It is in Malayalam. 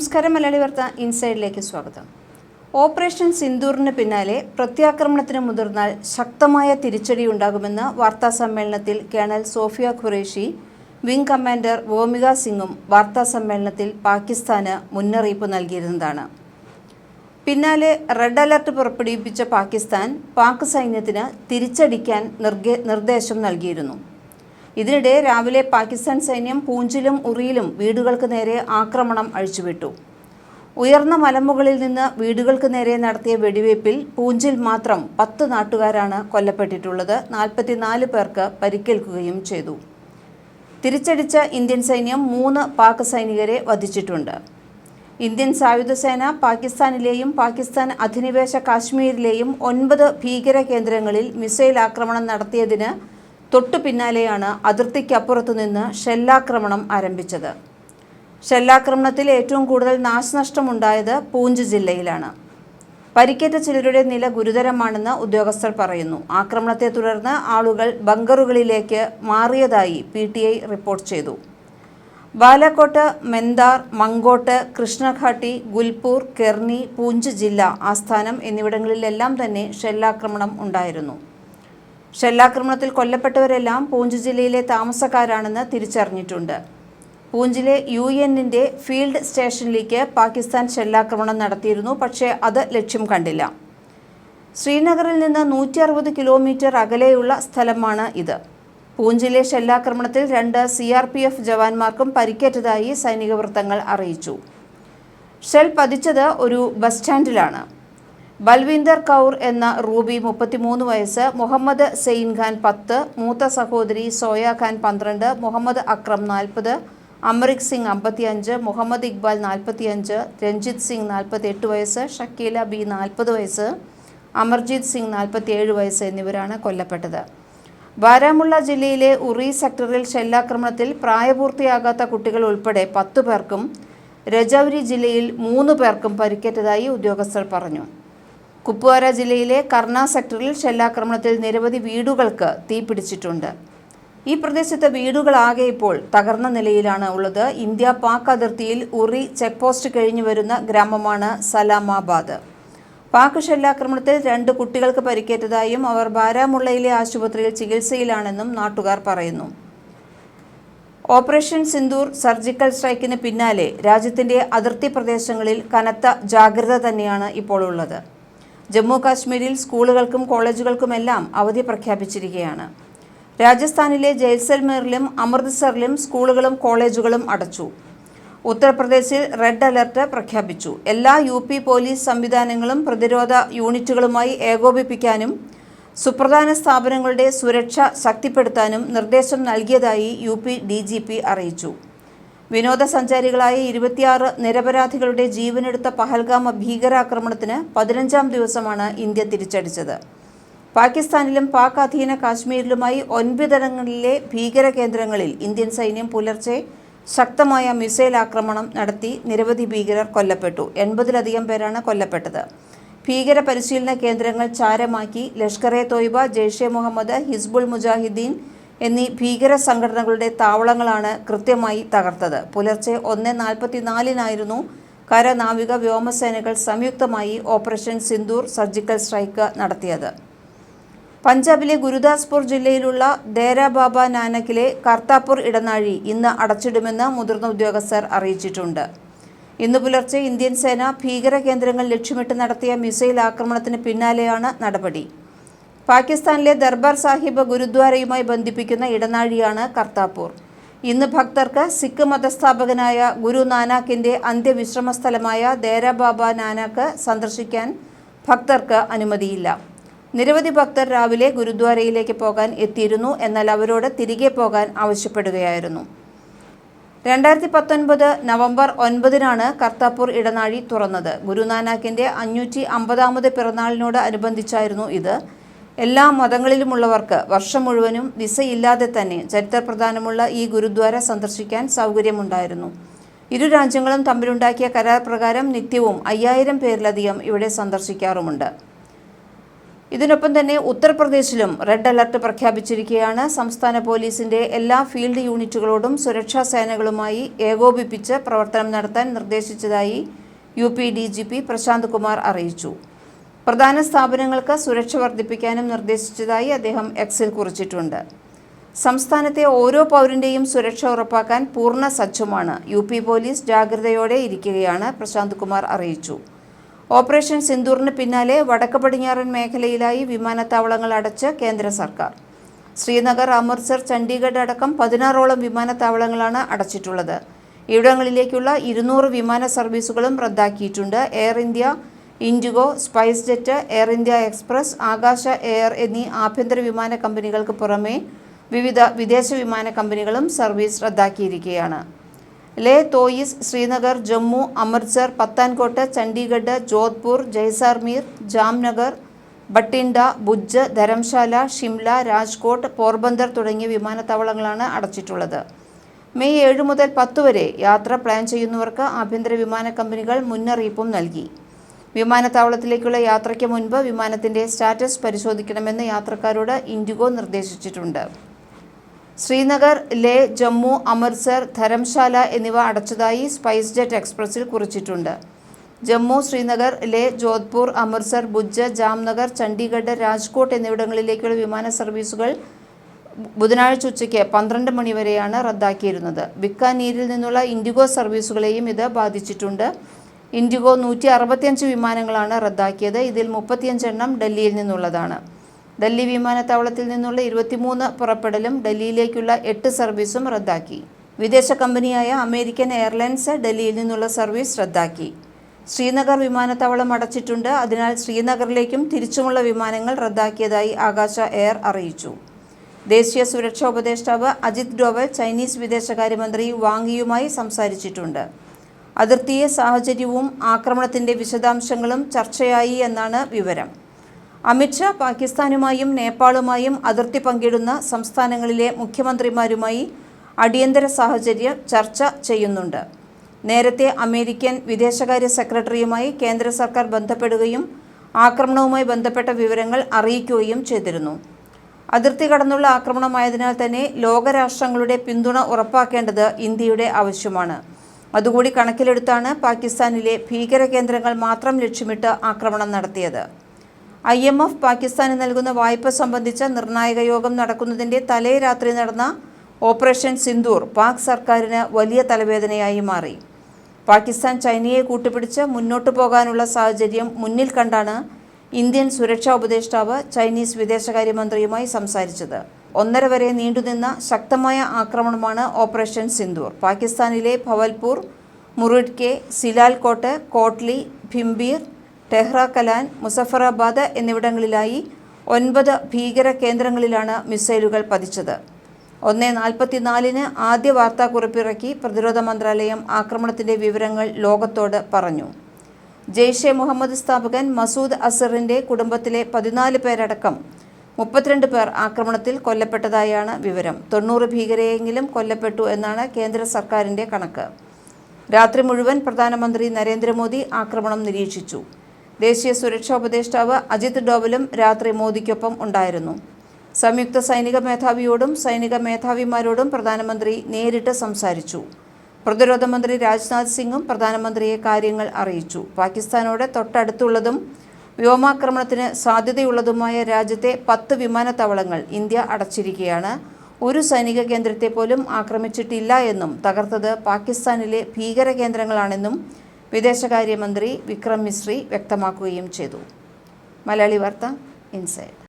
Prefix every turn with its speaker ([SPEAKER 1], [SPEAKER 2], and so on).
[SPEAKER 1] നമസ്കാരം മലയാളി വാർത്ത ഇൻസൈഡിലേക്ക് സ്വാഗതം. ഓപ്പറേഷൻ സിന്ദൂറിന് പിന്നാലെ പ്രത്യാക്രമണത്തിന് മുതിർന്നാൽ ശക്തമായ തിരിച്ചടി ഉണ്ടാകുമെന്ന് വാർത്താ സമ്മേളനത്തിൽ colonel Sofiya Qureshi wing commander Vyomika സിംഗും വാർത്താ സമ്മേളനത്തിൽ പാകിസ്ഥാന് മുന്നറിയിപ്പ് നൽകിയിരുന്നതാണ്. പിന്നാലെ റെഡ് അലർട്ട് പുറപ്പെടുവിപ്പിച്ച പാകിസ്ഥാൻ പാക് സൈന്യത്തിന് തിരിച്ചടിക്കാൻ നിർദ്ദേശം നൽകിയിരുന്നു. ഇതിനിടെ രാവിലെ പാകിസ്ഥാൻ സൈന്യം പൂഞ്ചിലും ഉറിയിലും വീടുകൾക്ക് നേരെ ആക്രമണം അഴിച്ചുവിട്ടു. ഉയർന്ന മലമുകളിൽ നിന്ന് വീടുകൾക്ക് നേരെ നടത്തിയ വെടിവയ്പിൽ പൂഞ്ചിൽ മാത്രം പത്ത് നാട്ടുകാരാണ് കൊല്ലപ്പെട്ടിട്ടുള്ളത്. നാൽപ്പത്തിനാല് പേർക്ക് പരിക്കേൽക്കുകയും ചെയ്തു. തിരിച്ചടിച്ച ഇന്ത്യൻ സൈന്യം മൂന്ന് പാക് സൈനികരെ വധിച്ചിട്ടുണ്ട്. ഇന്ത്യൻ സായുധ സേന പാകിസ്ഥാനിലെയും പാകിസ്ഥാൻ അധിനിവേശ കാശ്മീരിലെയും ഒൻപത് ഭീകര കേന്ദ്രങ്ങളിൽ മിസൈൽ ആക്രമണം നടത്തിയതിന് തൊട്ടു പിന്നാലെയാണ് അതിർത്തിക്കപ്പുറത്തു നിന്ന് ഷെല്ലാക്രമണം ആരംഭിച്ചത്. ഷെല്ലാക്രമണത്തിൽ ഏറ്റവും കൂടുതൽ നാശനഷ്ടമുണ്ടായത് പൂഞ്ച് ജില്ലയിലാണ്. പരിക്കേറ്റ ചിലരുടെ നില ഗുരുതരമാണെന്ന് ഉദ്യോഗസ്ഥർ പറയുന്നു. ആക്രമണത്തെ തുടർന്ന് ആളുകൾ ബങ്കറുകളിലേക്ക് മാറിയതായി പി റിപ്പോർട്ട് ചെയ്തു. ബാലക്കോട്ട് മെന്താർ മങ്കോട്ട് കൃഷ്ണഘാട്ടി ഗുൽപൂർ കെർണി പൂഞ്ച് ജില്ല ആസ്ഥാനം എന്നിവിടങ്ങളിലെല്ലാം തന്നെ ഷെല്ലാക്രമണം ഉണ്ടായിരുന്നു. ഷെല്ലാക്രമണത്തിൽ കൊല്ലപ്പെട്ടവരെല്ലാം പൂഞ്ച് ജില്ലയിലെ താമസക്കാരാണെന്ന് തിരിച്ചറിഞ്ഞിട്ടുണ്ട്. പൂഞ്ചിലെ യു എന്നിന്റെ ഫീൽഡ് സ്റ്റേഷനിലേക്ക് പാകിസ്ഥാൻ ഷെല്ലാക്രമണം നടത്തിയിരുന്നു പക്ഷേ അത് ലക്ഷ്യം കണ്ടില്ല. ശ്രീനഗറിൽ നിന്ന് നൂറ്റി അറുപത് കിലോമീറ്റർ അകലെയുള്ള സ്ഥലമാണ് ഇത്. പൂഞ്ചിലെ ഷെല്ലാക്രമണത്തിൽ രണ്ട് സി ആർ പി എഫ് ജവാന്മാർക്കും പരിക്കേറ്റതായി സൈനിക വൃത്തങ്ങൾ അറിയിച്ചു. ഷെൽ പതിച്ചത് ഒരു ബസ് സ്റ്റാൻഡിലാണ്. ബൽവീന്ദർ കൗർ എന്ന റൂബി മുപ്പത്തിമൂന്ന് വയസ്സ് മുഹമ്മദ് സെയിൻ ഖാൻ പത്ത് മൂത്ത സഹോദരി സോയ ഖാൻ പന്ത്രണ്ട് മുഹമ്മദ് അക്രം നാൽപ്പത് അമറിക് സിംഗ് അമ്പത്തിയഞ്ച് മുഹമ്മദ് ഇക്ബാൽ നാൽപ്പത്തിയഞ്ച് രഞ്ജിത്ത് സിംഗ് നാൽപ്പത്തിയെട്ട് വയസ്സ് ഷക്കീല ബി നാൽപ്പത് വയസ്സ് അമർജിത് സിംഗ് നാൽപ്പത്തിയേഴ് വയസ്സ് എന്നിവരാണ് കൊല്ലപ്പെട്ടത്. ബാരാമുള്ള ജില്ലയിലെ ഉറി സെക്ടറിൽ ഷെല്ലാക്രമണത്തിൽ പ്രായപൂർത്തിയാകാത്ത കുട്ടികൾ ഉൾപ്പെടെ പത്തു പേർക്കും രജൌരി ജില്ലയിൽ മൂന്ന് പേർക്കും പരിക്കേറ്റതായി ഉദ്യോഗസ്ഥർ പറഞ്ഞു. കുപ്വാര ജില്ലയിലെ കർണ സെക്ടറിൽ ഷെല്ലാക്രമണത്തിൽ നിരവധി വീടുകൾക്ക് തീപിടിച്ചിട്ടുണ്ട്. ഈ പ്രദേശത്തെ വീടുകളാകെ ഇപ്പോൾ തകർന്ന നിലയിലാണ് ഉള്ളത്. ഇന്ത്യ പാക് അതിർത്തിയിൽ ഉറി ചെക്ക് പോസ്റ്റ് കഴിഞ്ഞു വരുന്ന ഗ്രാമമാണ് സലാമാബാദ്. പാക് ഷെല്ലാക്രമണത്തിൽ രണ്ട് കുട്ടികൾക്ക് പരിക്കേറ്റതായും അവർ ബാരാമുള്ളയിലെ ആശുപത്രിയിൽ ചികിത്സയിലാണെന്നും നാട്ടുകാർ പറയുന്നു. ഓപ്പറേഷൻ സിന്ദൂർ സർജിക്കൽ സ്ട്രൈക്കിന് പിന്നാലെ രാജ്യത്തിന്റെ അതിർത്തി പ്രദേശങ്ങളിൽ കനത്ത ജാഗ്രത തന്നെയാണ് ഇപ്പോൾ ഉള്ളത്. ജമ്മു കാശ്മീരിൽ സ്കൂളുകൾക്കും കോളേജുകൾക്കുമെല്ലാം അവധി പ്രഖ്യാപിച്ചിരിക്കുകയാണ്. രാജസ്ഥാനിലെ ജയ്സൽമീറിലും അമൃത്സറിലും സ്കൂളുകളും കോളേജുകളും അടച്ചു. ഉത്തർപ്രദേശിൽ റെഡ് അലർട്ട് പ്രഖ്യാപിച്ചു. എല്ലാ യു പി പോലീസ് സംവിധാനങ്ങളും പ്രതിരോധ യൂണിറ്റുകളുമായി ഏകോപിപ്പിക്കാനും സുപ്രധാന സ്ഥാപനങ്ങളുടെ സുരക്ഷ ശക്തിപ്പെടുത്താനും നിർദ്ദേശം നൽകിയതായി U P D G P അറിയിച്ചു. വിനോദസഞ്ചാരികളായ ഇരുപത്തിയാറ് നിരപരാധികളുടെ ജീവനെടുത്ത പഹൽഗാമ ഭീകരാക്രമണത്തിന് പതിനഞ്ചാം ദിവസമാണ് ഇന്ത്യ തിരിച്ചടിച്ചത്. പാകിസ്ഥാനിലും പാക് അധീന കാശ്മീരിലുമായി ഒൻപതിടങ്ങളിലെ ഭീകര കേന്ദ്രങ്ങളിൽ ഇന്ത്യൻ സൈന്യം പുലർച്ചെ ശക്തമായ മിസൈൽ ആക്രമണം നടത്തി നിരവധി ഭീകരർ കൊല്ലപ്പെട്ടു. എൺപതിലധികം പേരാണ് കൊല്ലപ്പെട്ടത്. ഭീകര പരിശീലന കേന്ദ്രങ്ങൾ ചാരമാക്കി ലഷ്കർ എ തോയ്ബ ജെയ്ഷെ മുഹമ്മദ് ഹിസ്ബുൾ മുജാഹിദ്ദീൻ എന്നീ ഭീകര സംഘടനകളുടെ താവളങ്ങളാണ് കൃത്യമായി തകർത്തത്. പുലർച്ചെ ഒന്ന് നാൽപ്പത്തിനാലിനായിരുന്നു കര നാവിക വ്യോമസേനകൾ സംയുക്തമായി ഓപ്പറേഷൻ സിന്ദൂർ സർജിക്കൽ സ്ട്രൈക്ക് നടത്തിയത്. പഞ്ചാബിലെ ഗുരുദാസ്പൂർ ജില്ലയിലുള്ള ദേരാബാബ നാനക്കിലെ കർത്താപൂർ ഇടനാഴി ഇന്ന് അടച്ചിടുമെന്ന് മുതിർന്ന ഉദ്യോഗസ്ഥർ അറിയിച്ചിട്ടുണ്ട്. ഇന്ന് പുലർച്ചെ ഇന്ത്യൻ സേന ഭീകര കേന്ദ്രങ്ങൾ ലക്ഷ്യമിട്ട് നടത്തിയ മിസൈൽ ആക്രമണത്തിന് പിന്നാലെയാണ് നടപടി. പാകിസ്ഥാനിലെ ദർബാർ സാഹിബ് ഗുരുദ്വാരയുമായി ബന്ധിപ്പിക്കുന്ന ഇടനാഴിയാണ് കർത്താപൂർ. ഇന്ന് ഭക്തർക്ക് സിഖ് മതസ്ഥാപകനായ ഗുരു നാനാക്കിന്റെ അന്ത്യവിശ്രമ സ്ഥലമായ ദേരാബാബ നാനാക്ക് സന്ദർശിക്കാൻ ഭക്തർക്ക് അനുമതിയില്ല. നിരവധി ഭക്തർ രാവിലെ ഗുരുദ്വാരയിലേക്ക് പോകാൻ എത്തിയിരുന്നു എന്നാൽ അവരോട് തിരികെ പോകാൻ ആവശ്യപ്പെടുകയായിരുന്നു. രണ്ടായിരത്തി പത്തൊൻപത് നവംബർ ഒൻപതിനാണ് കർത്താപൂർ ഇടനാഴി തുറന്നത്. ഗുരുനാനാക്കിന്റെ അഞ്ഞൂറ്റി അമ്പതാമത് പിറന്നാളിനോട് അനുബന്ധിച്ചായിരുന്നു ഇത്. എല്ലാ മതങ്ങളിലുമുള്ളവർക്ക് വർഷം മുഴുവനും വിസയില്ലാതെ തന്നെ ചരിത്രപ്രധാനമുള്ള ഈ ഗുരുദ്വാര സന്ദർശിക്കാൻ സൗകര്യമുണ്ടായിരുന്നു. ഇരു രാജ്യങ്ങളും തമ്മിലുണ്ടാക്കിയ കരാർ പ്രകാരം നിത്യവും അയ്യായിരം പേരിലധികം ഇവിടെ സന്ദർശിക്കാറുമുണ്ട്. ഇതിനൊപ്പം തന്നെ ഉത്തർപ്രദേശിലും റെഡ് അലർട്ട് പ്രഖ്യാപിച്ചിരിക്കുകയാണ് സംസ്ഥാന പോലീസിന്റെ എല്ലാ ഫീൽഡ് യൂണിറ്റുകളോടും സുരക്ഷാ സേനകളുമായി ഏകോപിപ്പിച്ച് പ്രവർത്തനം നടത്താൻ നിർദ്ദേശിച്ചതായി U P D G P Prashant Kumar അറിയിച്ചു. പ്രധാന സ്ഥാപനങ്ങൾക്ക് സുരക്ഷ വർദ്ധിപ്പിക്കാനും നിർദ്ദേശിച്ചതായി അദ്ദേഹം എക്സിൽ കുറിച്ചിട്ടുണ്ട്. സംസ്ഥാനത്തെ ഓരോ പൗരന്റെയും സുരക്ഷ ഉറപ്പാക്കാൻ പൂർണ സജ്ജമാണ് യു പി പോലീസ് ജാഗ്രതയോടെ ഇരിക്കുകയാണ് പ്രശാന്ത് കുമാർ അറിയിച്ചു. ഓപ്പറേഷൻ സിന്ദൂറിന് പിന്നാലെ വടക്ക് പടിഞ്ഞാറൻ മേഖലയിലായി വിമാനത്താവളങ്ങൾ അടച്ച് കേന്ദ്ര സർക്കാർ. ശ്രീനഗർ അമൃത്സർ ചണ്ഡീഗഡ് അടക്കം പതിനാറോളം വിമാനത്താവളങ്ങളാണ് അടച്ചിട്ടുള്ളത്. ഇവിടങ്ങളിലേക്കുള്ള ഇരുന്നൂറ് വിമാന സർവീസുകളും റദ്ദാക്കിയിട്ടുണ്ട് Air India IndiGo SpiceJet Air India Express Akasa Air എന്നീ ആഭ്യന്തര വിമാന കമ്പനികൾക്ക് പുറമെ വിവിധ വിദേശ വിമാന കമ്പനികളും സർവീസ് റദ്ദാക്കിയിരിക്കുകയാണ്. ലേ തോയിസ് ശ്രീനഗർ ജമ്മു അമൃത്സർ പത്താൻകോട്ട് ചണ്ഡീഗഡ് ജോധ്പൂർ ജയ്സാർമീർ ജാംനഗർ ബട്ടിൻഡ ഭുജ് ധരംശാല ഷിംല രാജ്കോട്ട് പോർബന്ദർ തുടങ്ങിയ വിമാനത്താവളങ്ങളാണ് അടച്ചിട്ടുള്ളത്. മെയ് ഏഴ് മുതൽ പത്ത് വരെ യാത്ര പ്ലാൻ ചെയ്യുന്നവർക്ക് ആഭ്യന്തര വിമാന കമ്പനികൾ മുന്നറിയിപ്പും നൽകി. വിമാനത്താവളത്തിലേക്കുള്ള യാത്രയ്ക്ക് മുൻപ് വിമാനത്തിന്റെ സ്റ്റാറ്റസ് പരിശോധിക്കണമെന്ന് യാത്രക്കാരോട് ഇൻഡിഗോ നിർദ്ദേശിച്ചിട്ടുണ്ട്. ശ്രീനഗർ ലേ ജമ്മു അമൃത്സർ ധരംശാല എന്നിവ അടച്ചതായി സ്പൈസ് ജെറ്റ് എക്സ്പ്രസിൽ കുറിച്ചിട്ടുണ്ട്. ജമ്മു ശ്രീനഗർ ലേ ജോധ്പൂർ അമൃത്സർ ബുജ്ജ ജാംനഗർ ചണ്ഡീഗഡ് രാജ്കോട്ട് എന്നിവിടങ്ങളിലേക്കുള്ള വിമാന സർവീസുകൾ ബുധനാഴ്ച ഉച്ചയ്ക്ക് പന്ത്രണ്ട് മണിവരെയാണ് റദ്ദാക്കിയിരുന്നത്. ബിക്കാനീരിൽ നിന്നുള്ള ഇൻഡിഗോ സർവീസുകളെയും ഇത് ബാധിച്ചിട്ടുണ്ട്. ഇൻഡിഗോ നൂറ്റി അറുപത്തിയഞ്ച് വിമാനങ്ങളാണ് റദ്ദാക്കിയത്. ഇതിൽ മുപ്പത്തിയഞ്ചെണ്ണം ഡൽഹിയിൽ നിന്നുള്ളതാണ്. ഡൽഹി വിമാനത്താവളത്തിൽ നിന്നുള്ള ഇരുപത്തിമൂന്ന് പുറപ്പെടലും ഡൽഹിയിലേക്കുള്ള എട്ട് സർവീസും റദ്ദാക്കി. വിദേശ കമ്പനിയായ അമേരിക്കൻ എയർലൈൻസ് ഡൽഹിയിൽ നിന്നുള്ള സർവീസ് റദ്ദാക്കി. ശ്രീനഗർ വിമാനത്താവളം അടച്ചിട്ടുണ്ട്. അതിനാൽ ശ്രീനഗറിലേക്കും തിരിച്ചുമുള്ള വിമാനങ്ങൾ റദ്ദാക്കിയതായി ആകാശ എയർ അറിയിച്ചു. ദേശീയ സുരക്ഷാ ഉപദേഷ്ടാവ് അജിത് ഡോവൽ ചൈനീസ് വിദേശകാര്യമന്ത്രി വാങ്ങിയുമായി സംസാരിച്ചിട്ടുണ്ട്. അതിർത്തിയെ സാഹചര്യവും ആക്രമണത്തിന്റെ വിശദാംശങ്ങളും ചർച്ചയായി എന്നാണ് വിവരം. അമിത്ഷാ പാകിസ്ഥാനുമായും നേപ്പാളുമായും അതിർത്തി പങ്കിടുന്ന സംസ്ഥാനങ്ങളിലെ മുഖ്യമന്ത്രിമാരുമായി അടിയന്തര സാഹചര്യം ചർച്ച ചെയ്യുന്നുണ്ട്. നേരത്തെ അമേരിക്കൻ വിദേശകാര്യ സെക്രട്ടറിയുമായി കേന്ദ്ര സർക്കാർ ബന്ധപ്പെടുകയും ആക്രമണവുമായി ബന്ധപ്പെട്ട വിവരങ്ങൾ അറിയിക്കുകയും ചെയ്തിരുന്നു. അതിർത്തി കടന്നുള്ള ആക്രമണമായതിനാൽ തന്നെ ലോകരാഷ്ട്രങ്ങളുടെ പിന്തുണ ഉറപ്പാക്കേണ്ടത് ഇന്ത്യയുടെ ആവശ്യമാണ്. അതുകൂടി കണക്കിലെടുത്താണ് പാകിസ്ഥാനിലെ ഭീകര കേന്ദ്രങ്ങൾ മാത്രം ലക്ഷ്യമിട്ട് ആക്രമണം നടത്തിയത്. ഐ എം എഫ് പാകിസ്ഥാന് നൽകുന്ന വായ്പ സംബന്ധിച്ച നിർണായക യോഗം നടക്കുന്നതിന്റെ തലേ രാത്രി നടന്ന ഓപ്പറേഷൻ സിന്ദൂർ പാക് സർക്കാരിന് വലിയ തലവേദനയായി മാറി. പാകിസ്ഥാൻ ചൈനയെ കൂട്ടുപിടിച്ച് മുന്നോട്ടു പോകാനുള്ള സാഹചര്യം മുന്നിൽ കണ്ടാണ് ഇന്ത്യൻ സുരക്ഷാ ഉപദേഷ്ടാവ് ചൈനീസ് വിദേശകാര്യമന്ത്രിയുമായി സംസാരിച്ചത്. ഒന്നര വരെ നീണ്ടുനിന്ന ശക്തമായ ആക്രമണമാണ് ഓപ്പറേഷൻ സിന്ദൂർ. പാകിസ്ഥാനിലെ ഭവൽപൂർ മുറിഡ്കെ സിലാൽകോട്ട് കോട്ട്ലി ഭിംബീർ ടെഹ്റ കലാൻ മുസഫറാബാദ് എന്നിവിടങ്ങളിലായി ഒൻപത് ഭീകര കേന്ദ്രങ്ങളിലാണ് മിസൈലുകൾ പതിച്ചത്. ഒന്ന് നാൽപ്പത്തിനാലിന് ആദ്യ വാർത്താക്കുറിപ്പിറക്കി പ്രതിരോധ മന്ത്രാലയം ആക്രമണത്തിന്റെ വിവരങ്ങൾ ലോകത്തോട് പറഞ്ഞു. ജെയ്ഷെ മുഹമ്മദ് സ്ഥാപകൻ മസൂദ് അസറിന്റെ കുടുംബത്തിലെ പതിനാല് പേരടക്കം മുപ്പത്തിരണ്ട് പേർ ആക്രമണത്തിൽ കൊല്ലപ്പെട്ടതായാണ് വിവരം. തൊണ്ണൂറ് ഭീകരയെങ്കിലും കൊല്ലപ്പെട്ടു എന്നാണ് കേന്ദ്ര സർക്കാരിന്റെ കണക്ക്. രാത്രി മുഴുവൻ പ്രധാനമന്ത്രി നരേന്ദ്രമോദി ആക്രമണം നിരീക്ഷിച്ചു. ദേശീയ സുരക്ഷാ ഉപദേഷ്ടാവ് അജിത് ഡോവലും രാത്രി മോദിക്കൊപ്പം ഉണ്ടായിരുന്നു. സംയുക്ത സൈനിക മേധാവിയോടും സൈനിക മേധാവിമാരോടും പ്രധാനമന്ത്രി നേരിട്ട് സംസാരിച്ചു. പ്രതിരോധ മന്ത്രി രാജ്നാഥ് സിംഗും പ്രധാനമന്ത്രിയെ കാര്യങ്ങൾ അറിയിച്ചു. പാകിസ്ഥാനോട് തൊട്ടടുത്തുള്ളതും വ്യോമാക്രമണത്തിന് സാധ്യതയുള്ളതുമായ രാജ്യത്തെ പത്ത് വിമാനത്താവളങ്ങൾ ഇന്ത്യ അടച്ചിരിക്കുകയാണ്. ഒരു സൈനിക കേന്ദ്രത്തെ പോലും ആക്രമിച്ചിട്ടില്ല എന്നും തകർത്തത് പാകിസ്ഥാനിലെ ഭീകര കേന്ദ്രങ്ങളാണെന്നും വിദേശകാര്യമന്ത്രി വിക്രം മിശ്രി വ്യക്തമാക്കുകയും ചെയ്തു. മലയാളി വാർത്ത ഇൻസൈഡ്